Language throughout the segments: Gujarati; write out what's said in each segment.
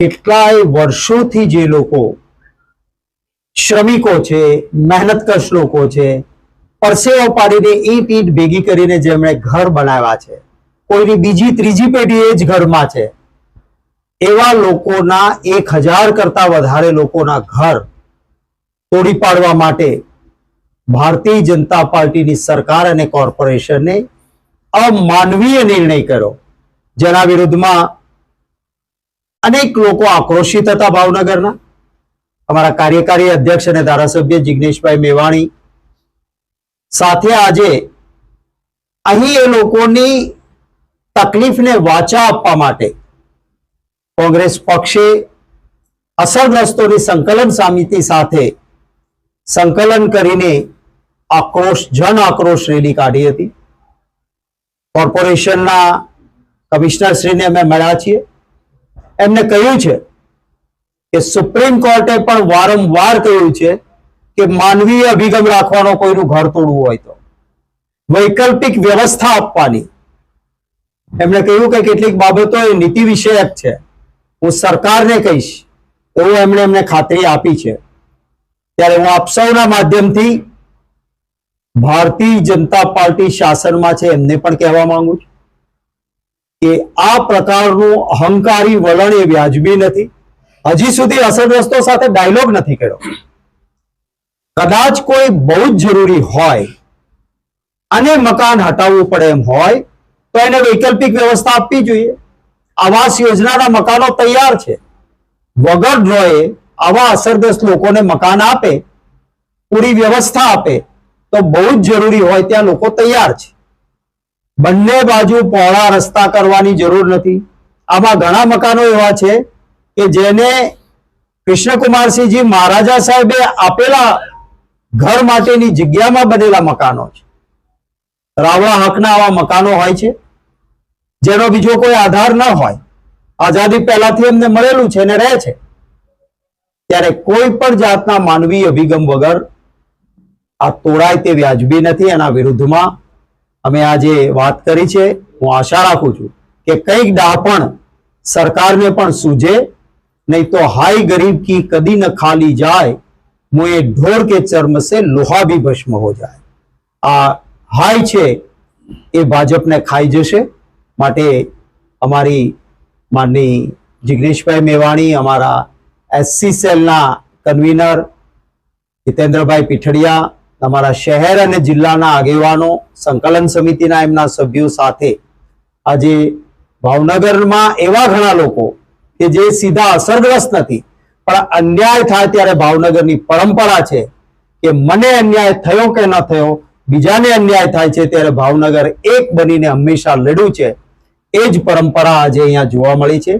કેટલાય વર્ષોથી જે લોકો શ્રમિકો છે, મહેનતકશ લોકો છે, પરસેવો પાડીને ઈટ ઈટ ભેગી કરીને જેમણે ઘર બનાવ્યા છે. કોઈની બીજી ત્રીજી પેઢી એ જ ઘરમાં છે. એવા લોકોના એક હજાર કરતા વધારે લોકોના ઘર તોડી પાડવા માટે ભારતીય જનતા પાર્ટીની સરકાર અને કોર્પોરેશને અમાનવીય નિર્ણય કર્યો. જેના વિરુદ્ધમાં અનેક લોકો આક્રોશિત હતા ભાવનગરના. અમારા કાર્યકારી અધ્યક્ષ અને ધારાસભ્ય જિગ્નેશભાઈ મેવાણી સાથે આજે અહીં એ લોકોની તકલીફને વાચા આપવા માટે કોંગ્રેસ પક્ષે અસરગ્રસ્તોની સંકલન સમિતિ સાથે સંકલન કરીને આક્રોશ, જન આક્રોશ રેલી કાઢી હતી. કોર્પોરેશનના કમિશનરશ્રીને અમે મળ્યા છીએ. એમને કહ્યું છે કે સુપ્રીમ કોર્ટે પણ વારંવાર કહ્યું છે કે માનવીય અભિગમ રાખવાનો કોઈનું ઘર તોડવું હોય તો. વૈકલ્પિક વ્યવસ્થા આપવાની. એમણે કહ્યું કે કેટલીક બાબતો એ નીતિ વિષયક છે. હું સરકારને કહીશ, એવું એમણે એમને ખાતરી આપી છે. ત્યારે હું આપ સૌના માધ્યમથી ભારતીય જનતા પાર્ટી શાસનમાં છે એમને પણ કહેવા માંગુ છું. કે આ પ્રકારનું અહંકારી વલણ એ વ્યાજબી નથી. હજી સુધી અસરગ્રસ્તો સાથે ડાયલોગ નથી કર્યો. કદાચ કોઈ બહુ જ જરૂરી હોય અને મકાન હટાવવું પડે એમ હોય, તો એને વૈકલ્પિક વ્યવસ્થા આપવી જોઈએ. આવાસ યોજનાના મકાનો તૈયાર છે. વગર ડ્રોએ આવા અસરગ્રસ્ત લોકોને મકાન આપે, પૂરી વ્યવસ્થા આપે, તો બહુ જ જરૂરી હોય ત્યાં લોકો તૈયાર છે. બંને બાજુ પહોળા રસ્તા કરવાની જરૂર નથી. આમાં ઘણા મકાનો એવા છે કે જેને કૃષ્ણકુમારસિંહજી મહારાજા સાહેબે આપેલા ઘર માટેની જગ્યામાં બનેલા મકાનો છે. રાવણા હકના આવા મકાનો હોય છે. જેનો બીજો કોઈ આધાર ન હોય. આઝાદી પહેલાથી એમને મળેલું છે અને રહે છે. ત્યારે કોઈ પણ જાતના માનવી અભિગમ વગર આ તોડાય તે વ્યાજબી નથી. એના વિરુદ્ધમાં અમે આજે વાત કરી છે, હું આશા રાખું છું કે કંઈક ડાપણ સરકારને પણ સૂજે, નહીં તો હાય ગરીબ કી કદી ન ખાલી જાય, મુએ ઢોર કે ચર્મ સે લોહા ભી ભસ્મ હો જાય. આ હાય છે એ ભાજપને ખાઈ જશે. માટે અમારી માનની જિગ્નેશભાઈ મેવાણી, અમારા એસસી સેલના કન્વીનર હિતેન્દ્રભાઈ પીઠડિયા અમારા શહેર અને જિલ્લાના આગેવાનો સંકલન સમિતિના એમના સભ્યો સાથે આજે ભાવનગરમાં એવા ઘણા લોકો કે જે સીધા અસરગ્રસ્ત નથી પણ અન્યાય થાય ત્યારે ભાવનગરની પરંપરા છે કે મને અન્યાય થયો કે ન થયો બીજાને અન્યાય થાય છે ત્યારે ભાવનગર એક બનીને હંમેશા લડ્યું છે. એ જ પરંપરા આજે અહીંયા જોવા મળી છે.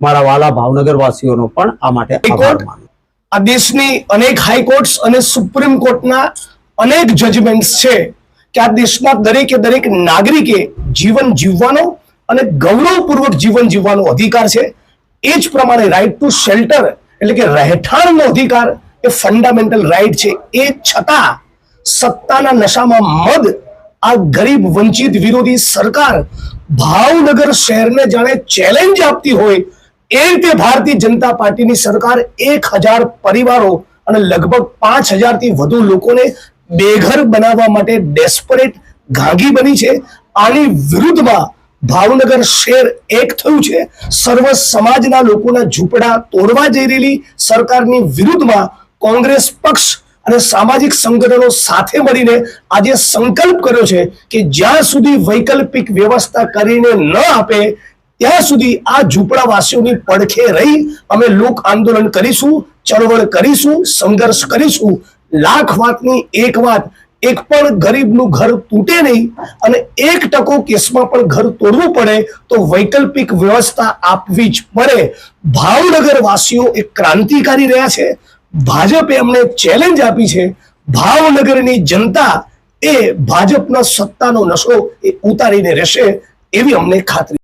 મારા વાલા ભાવનગર વાસીઓનો પણ આ માટે આભાર માનું આ દેશની અનેક હાઈકોર્ટ્સ અને સુપ્રીમ કોર્ટના અનેક જજમેન્ટ્સ છે કે આ દેશના દરેકે દરેક નાગરિકે જીવન જીવવાનો અને ગૌરવપૂર્વક જીવન જીવવાનો અધિકાર છે. એ જ પ્રમાણે રાઈટ ટુ શેલ્ટર એટલે કે રહેઠાણનો અધિકાર એ ફંડામેન્ટલ રાઈટ છે. એ છતાં સત્તાના નશામાં મદ આ ગરીબ વંચિત વિરોધી સરકાર ભાવનગર શહેરને જાણે ચેલેન્જ આપતી હોય એ રીતે ભારતીય જનતા પાર્ટીની સરકાર એક હજાર પરિવારો અને લગભગ પાંચ હજારથી વધુ લોકોને બેઘર બનાવવા માટે ડેસ્પરેટ ઘાઘી બની છે. આની વિરુદ્ધમાં ભાવનગર શહેર એક થયું છે. સર્વ સમાજના લોકોના ઝૂંપડા તોડવા જઈ રહેલી સરકારની વિરુદ્ધમાં કોંગ્રેસ પક્ષ અને સામાજિક સંગઠનો સાથે મળીને આજે સંકલ્પ કર્યો છે કે જ્યાં સુધી વૈકલ્પિક વ્યવસ્થા કરીને ન આપે, ત્યાં સુધી આ ઝૂંપડાવાસીઓની પડખે રહી અમે લોક આંદોલન કરીશું, ચળવળ કરીશું, સંઘર્ષ કરીશું લાખ વાતની એક વાત, એક પણ ગરીબનું ઘર તૂટે નહીં અને એક ટકો કેસમાં પણ ઘર તોડવું પડે તો વૈકલ્પિક વ્યવસ્થા આપવી જ પડે. ભાવનગર વાસીઓ એક ક્રાંતિકારી રહ્યા છે. ભાજપે અમને ચેલેન્જ આપી છે. ભાવનગરની જનતા એ ભાજપના સત્તાનો નશો એ ઉતારીને રહેશે એવી અમને ખાતરી